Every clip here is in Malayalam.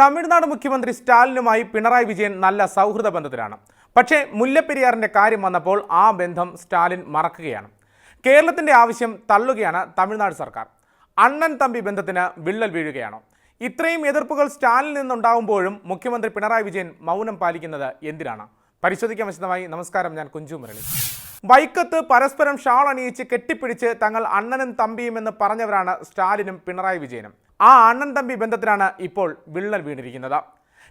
തമിഴ്നാട് മുഖ്യമന്ത്രി സ്റ്റാലിനുമായി പിണറായി വിജയൻ നല്ല സൗഹൃദ ബന്ധത്തിലാണ്. പക്ഷേ മുല്ലപ്പെരിയാറിന്റെ കാര്യം വന്നപ്പോൾ ആ ബന്ധം സ്റ്റാലിൻ മറക്കുകയാണ്. കേരളത്തിന്റെ ആവശ്യം തള്ളുകയാണ് തമിഴ്നാട് സർക്കാർ. അണ്ണൻ തമ്പി ബന്ധത്തിന് വിള്ളൽ വീഴുകയാണോ. ഇത്രയും എതിർപ്പുകൾ സ്റ്റാലിൽ നിന്നുണ്ടാകുമ്പോഴും മുഖ്യമന്ത്രി പിണറായി വിജയൻ മൗനം പാലിക്കുന്നത് എന്തിനാണ്? പരിശോധിക്കാൻ വിശദമായി. നമസ്കാരം ഞാൻ കുഞ്ചു മുരളി. വൈക്കത്ത് പരസ്പരം ഷാൾ അണിയിച്ച് കെട്ടിപ്പിടിച്ച് തങ്ങൾ അണ്ണനും തമ്പിയും എന്ന് പറഞ്ഞവരാണ് സ്റ്റാലിനും പിണറായി വിജയനും. ആ അണ്ണൻ തമ്പി ബന്ധത്തിനാണ് ഇപ്പോൾ വിള്ളൽ വീണിരിക്കുന്നത്.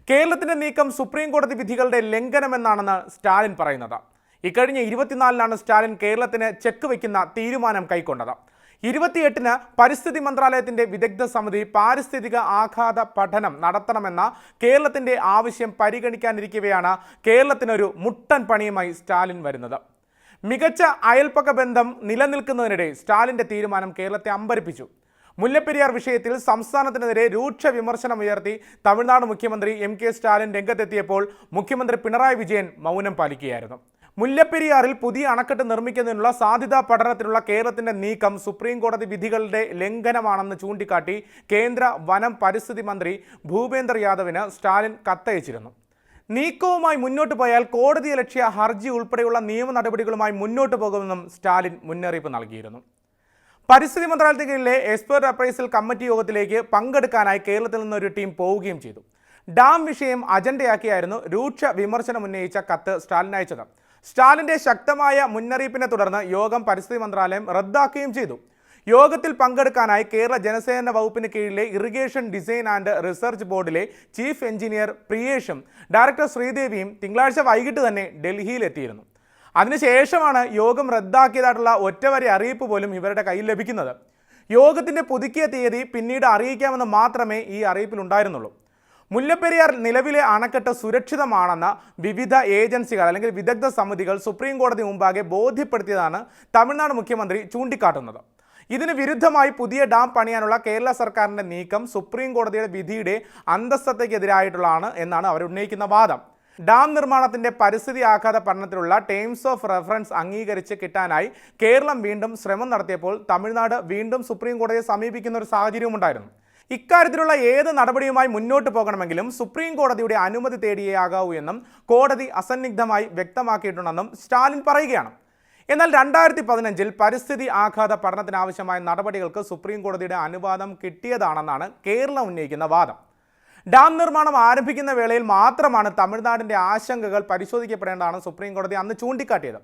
കേരളത്തിന്റെ നീക്കം സുപ്രീം കോടതി വിധികളുടെ ലംഘനമെന്നാണെന്ന് സ്റ്റാലിൻ പറയുന്നത്. ഇക്കഴിഞ്ഞ ഇരുപത്തിനാലിനാണ് സ്റ്റാലിൻ കേരളത്തിന് ചെക്ക് വയ്ക്കുന്ന തീരുമാനം കൈക്കൊണ്ടത്. ഇരുപത്തിയെട്ടിന് പരിസ്ഥിതി മന്ത്രാലയത്തിന്റെ വിദഗ്ധ സമിതി പാരിസ്ഥിതിക ആഘാത പഠനം നടത്തണമെന്ന കേരളത്തിന്റെ ആവശ്യം പരിഗണിക്കാനിരിക്കവെയാണ് കേരളത്തിനൊരു മുട്ടൻ പണിയുമായി സ്റ്റാലിൻ വരുന്നത്. മികച്ച അയൽപ്പക്ക ബന്ധം നിലനിൽക്കുന്നതിനിടെ സ്റ്റാലിന്റെ തീരുമാനം കേരളത്തെ അമ്പരിപ്പിച്ചു. മുല്ലപ്പെരിയാർ വിഷയത്തിൽ സംസ്ഥാനത്തിനെതിരെ രൂക്ഷ വിമർശനമുയർത്തി തമിഴ്നാട് മുഖ്യമന്ത്രി എം കെ സ്റ്റാലിൻ രംഗത്തെത്തിയപ്പോൾ മുഖ്യമന്ത്രി പിണറായി വിജയൻ മൗനം പാലിക്കുകയായിരുന്നു. മുല്ലപ്പെരിയാറിൽ പുതിയ അണക്കെട്ട് നിർമ്മിക്കുന്നതിനുള്ള സാധ്യതാ പഠനത്തിനുള്ള കേരളത്തിന്റെ നീക്കം സുപ്രീം കോടതി വിധികളുടെ ലംഘനമാണെന്ന് ചൂണ്ടിക്കാട്ടി കേന്ദ്ര വനം പരിസ്ഥിതി മന്ത്രി ഭൂപേന്ദർ യാദവിന് സ്റ്റാലിൻ കത്തയച്ചിരുന്നു. നീക്കവുമായി മുന്നോട്ട് പോയാൽ കോടതി ലക്ഷ്യ ഹർജി ഉൾപ്പെടെയുള്ള നിയമ നടപടികളുമായി മുന്നോട്ട് പോകുമെന്നും സ്റ്റാലിൻ മുന്നറിയിപ്പ് നൽകിയിരുന്നു. പരിസ്ഥിതി മന്ത്രാലയത്തിന് കീഴിലെ എക്സ്പേർട്ട് അപ്രൈസൽ കമ്മിറ്റി യോഗത്തിലേക്ക് പങ്കെടുക്കാനായി കേരളത്തിൽ നിന്നൊരു ടീം പോവുകയും ചെയ്തു. ഡാം വിഷയം അജണ്ടയാക്കിയായിരുന്നു രൂക്ഷ വിമർശനം ഉന്നയിച്ച കത്ത് സ്റ്റാലിൻ അയച്ചത്. സ്റ്റാലിന്റെ ശക്തമായ മുന്നറിയിപ്പിനെ തുടർന്ന് യോഗം പരിസ്ഥിതി മന്ത്രാലയം റദ്ദാക്കുകയും ചെയ്തു. യോഗത്തിൽ പങ്കെടുക്കാനായി കേരള ജനസേന വകുപ്പിന് കീഴിലെ ഇറിഗേഷൻ ഡിസൈൻ ആൻഡ് റിസർച്ച് ബോർഡിലെ ചീഫ് എഞ്ചിനീയർ പ്രിയേഷും ഡയറക്ടർ ശ്രീദേവിയും തിങ്കളാഴ്ച വൈകിട്ട് തന്നെ ഡൽഹിയിലെത്തിയിരുന്നു. അതിനുശേഷമാണ് യോഗം റദ്ദാക്കിയതായിട്ടുള്ള ഒറ്റവരെ അറിയിപ്പ് പോലും ഇവരുടെ കയ്യിൽ ലഭിക്കുന്നത്. യോഗത്തിന്റെ പുതുക്കിയ തീയതി പിന്നീട് അറിയിക്കാമെന്ന് മാത്രമേ ഈ അറിയിപ്പിൽ ഉണ്ടായിരുന്നുള്ളൂ. മുല്ലപ്പെരിയാർ നിലവിലെ അണക്കെട്ട് സുരക്ഷിതമാണെന്ന വിവിധ ഏജൻസികൾ അല്ലെങ്കിൽ വിദഗ്ധ സമിതികൾ സുപ്രീം കോടതി മുമ്പാകെ ബോധ്യപ്പെടുത്തിയതാണ് തമിഴ്നാട് മുഖ്യമന്ത്രി ചൂണ്ടിക്കാട്ടുന്നത്. ഇതിന് വിരുദ്ധമായി പുതിയ ഡാം പണിയാനുള്ള കേരള സർക്കാരിന്റെ നീക്കം സുപ്രീം കോടതിയുടെ വിധിയുടെ അന്തസ്സത്തേക്കെതിരായിട്ടുള്ളതാണ് എന്നാണ് അവർ ഉന്നയിക്കുന്ന വാദം. ഡാം നിർമ്മാണത്തിന്റെ പരിസ്ഥിതി ആഘാത പഠനത്തിലുള്ള ടേംസ് ഓഫ് റെഫറൻസ് അംഗീകരിച്ച് കിട്ടാനായി കേരളം വീണ്ടും ശ്രമം നടത്തിയപ്പോൾ തമിഴ്നാട് വീണ്ടും സുപ്രീം കോടതിയെ സമീപിക്കുന്ന ഒരു സാഹചര്യവും ഉണ്ടായിരുന്നു. ഇക്കാര്യത്തിലുള്ള ഏത് നടപടിയുമായി മുന്നോട്ട് പോകണമെങ്കിലും സുപ്രീം കോടതിയുടെ അനുമതി തേടിയേ ആകാവൂ എന്നും കോടതി അസന്നിഗ്ധമായി വ്യക്തമാക്കിയിട്ടുണ്ടെന്നും സ്റ്റാലിൻ പറയുകയാണ്. എന്നാൽ രണ്ടായിരത്തി പതിനഞ്ചിൽ പരിസ്ഥിതി ആഘാത പഠനത്തിനാവശ്യമായ നടപടികൾക്ക് സുപ്രീം കോടതിയുടെ അനുവാദം കിട്ടിയതാണെന്നാണ് കേരളം ഉന്നയിക്കുന്ന വാദം. ഡാം നിർമ്മാണം ആരംഭിക്കുന്ന വേളയിൽ മാത്രമാണ് തമിഴ്നാടിന്റെ ആശങ്കകൾ പരിശോധിക്കപ്പെടേണ്ടതാണ് സുപ്രീം കോടതി അന്ന് ചൂണ്ടിക്കാട്ടിയത്.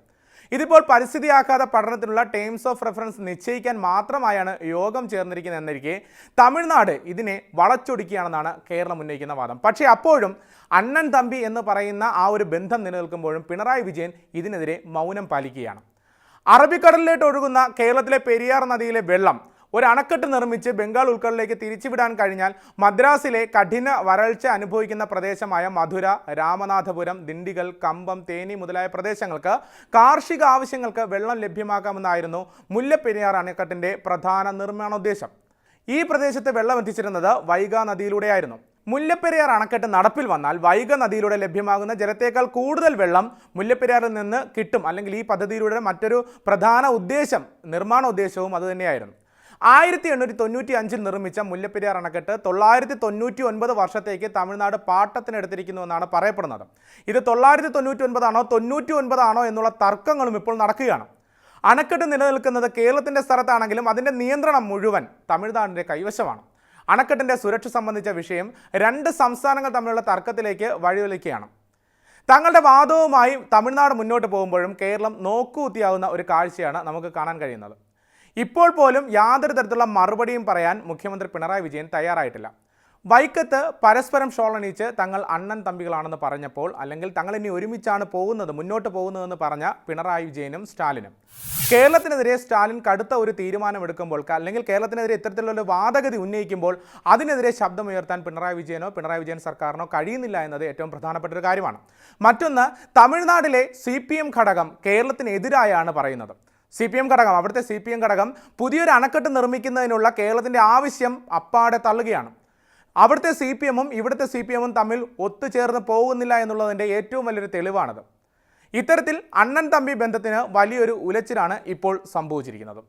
ഇതിപ്പോൾ പരിസ്ഥിതിയാക്കാതെ പഠനത്തിനുള്ള ടേംസ് ഓഫ് റെഫറൻസ് നിശ്ചയിക്കാൻ മാത്രമായാണ് യോഗം ചേർന്നിരിക്കുന്നത് എന്നിരിക്കെ തമിഴ്നാട് ഇതിനെ വളച്ചൊടിക്കുകയാണെന്നാണ് കേരളം ഉന്നയിക്കുന്ന വാദം. പക്ഷേ അപ്പോഴും അണ്ണൻ തമ്പി എന്ന് പറയുന്ന ആ ഒരു ബന്ധം നിലനിൽക്കുമ്പോഴും പിണറായി വിജയൻ ഇതിനെതിരെ മൗനം പാലിക്കുകയാണ്. അറബിക്കടലിലേക്ക് ഒഴുകുന്ന കേരളത്തിലെ പെരിയാർ നദിയിലെ വെള്ളം ഒരു അണക്കെട്ട് നിർമ്മിച്ച് ബംഗാൾ ഉൾക്കടലിലേക്ക് തിരിച്ചുവിടാൻ കഴിഞ്ഞാൽ മദ്രാസിലെ കഠിന വരൾച്ച അനുഭവിക്കുന്ന പ്രദേശമായ മധുര രാമനാഥപുരം ദിണ്ടിഗൽ കമ്പം തേനി മുതലായ പ്രദേശങ്ങൾക്ക് കാർഷിക ആവശ്യങ്ങൾക്ക് വെള്ളം ലഭ്യമാക്കാമെന്നായിരുന്നു മുല്ലപ്പെരിയാർ അണക്കെട്ടിന്റെ പ്രധാന നിർമ്മാണോദ്ദേശം. ഈ പ്രദേശത്ത് വെള്ളം എത്തിച്ചിരുന്നത് വൈഗ നദിയിലൂടെയായിരുന്നു. മുല്ലപ്പെരിയാർ അണക്കെട്ട് നടപ്പിൽ വന്നാൽ വൈഗ നദിയിലൂടെ ലഭ്യമാകുന്ന ജലത്തേക്കാൾ കൂടുതൽ വെള്ളം മുല്ലപ്പെരിയാറിൽ നിന്ന് കിട്ടും. അല്ലെങ്കിൽ ഈ പദ്ധതിയിലൂടെ മറ്റൊരു പ്രധാന ഉദ്ദേശം നിർമ്മാണ ഉദ്ദേശവും അതുതന്നെയായിരുന്നു ആയിരത്തി എണ്ണൂറ്റി തൊണ്ണൂറ്റി അഞ്ചിൽ നിർമ്മിച്ച മുല്ലപ്പെരിയാർ അണക്കെട്ട് തൊള്ളായിരത്തി തൊണ്ണൂറ്റി ഒൻപത് വർഷത്തേക്ക് തമിഴ്നാട് പാട്ടത്തിനെടുത്തിരിക്കുന്നുവെന്നാണ് പറയപ്പെടുന്നത്. ഇത് തൊള്ളായിരത്തി തൊണ്ണൂറ്റി ഒൻപതാണോ തൊണ്ണൂറ്റി ഒൻപതാണോ എന്നുള്ള തർക്കങ്ങളും ഇപ്പോൾ നടക്കുകയാണ്. അണക്കെട്ട് നിലനിൽക്കുന്നത് കേരളത്തിന്റെ സ്ഥലത്താണെങ്കിലും അതിന്റെ നിയന്ത്രണം മുഴുവൻ തമിഴ്നാടിന്റെ കൈവശമാണ്. അണക്കെട്ടിന്റെ സുരക്ഷ സംബന്ധിച്ച വിഷയം രണ്ട് സംസ്ഥാനങ്ങൾ തമ്മിലുള്ള തർക്കത്തിലേക്ക് വഴിവെളിക്കുകയാണ് തങ്ങളുടെ വാദവുമായി തമിഴ്നാട് മുന്നോട്ട് പോകുമ്പോഴും കേരളം നോക്കുകുത്തിയാവുന്ന ഒരു കാഴ്ചയാണ് നമുക്ക് കാണാൻ കഴിയുന്നത്. ഇപ്പോൾ പോലും യാതൊരു തരത്തിലുള്ള മറുപടിയും പറയാൻ മുഖ്യമന്ത്രി പിണറായി വിജയൻ തയ്യാറായിട്ടില്ല. വൈക്കത്ത് പരസ്പരം ഷോളണിച്ച് തങ്ങൾ അണ്ണൻ തമ്പികളാണെന്ന് പറഞ്ഞപ്പോൾ അല്ലെങ്കിൽ തങ്ങൾ ഇനി ഒരുമിച്ചാണ് പോകുന്നത് മുന്നോട്ട് പോകുന്നതെന്ന് പറഞ്ഞ പിണറായി വിജയനും സ്റ്റാലിനും. കേരളത്തിനെതിരെ സ്റ്റാലിൻ കടുത്ത ഒരു തീരുമാനമെടുക്കുമ്പോൾ അല്ലെങ്കിൽ കേരളത്തിനെതിരെ ഇത്തരത്തിലുള്ള വാദഗതി ഉന്നയിക്കുമ്പോൾ അതിനെതിരെ ശബ്ദമുയർത്താൻ പിണറായി വിജയനോ പിണറായി വിജയൻ സർക്കാരിനോ കഴിയുന്നില്ല എന്നത് ഏറ്റവും പ്രധാനപ്പെട്ട ഒരു കാര്യമാണ്. മറ്റൊന്ന് തമിഴ്നാട്ടിലെ സി ഘടകം കേരളത്തിനെതിരായാണ് പറയുന്നത്. സി പി എം ഘടകം അവിടുത്തെ സി പി എം ഘടകം പുതിയൊരു അണക്കെട്ട് നിർമ്മിക്കുന്നതിനുള്ള കേരളത്തിന്റെ ആവശ്യം അപ്പാടെ തള്ളുകയാണ്. അവിടുത്തെ സി പി എമ്മും ഇവിടുത്തെ സി പി എമ്മും തമ്മിൽ ഒത്തുചേർന്ന് പോകുന്നില്ല എന്നുള്ളതിന്റെ ഏറ്റവും വലിയൊരു തെളിവാണത്. ഇത്തരത്തിൽ അണ്ണൻ തമ്പി ബന്ധത്തിന് വലിയൊരു ഉലച്ചിലാണ് ഇപ്പോൾ സംഭവിച്ചിരിക്കുന്നത്.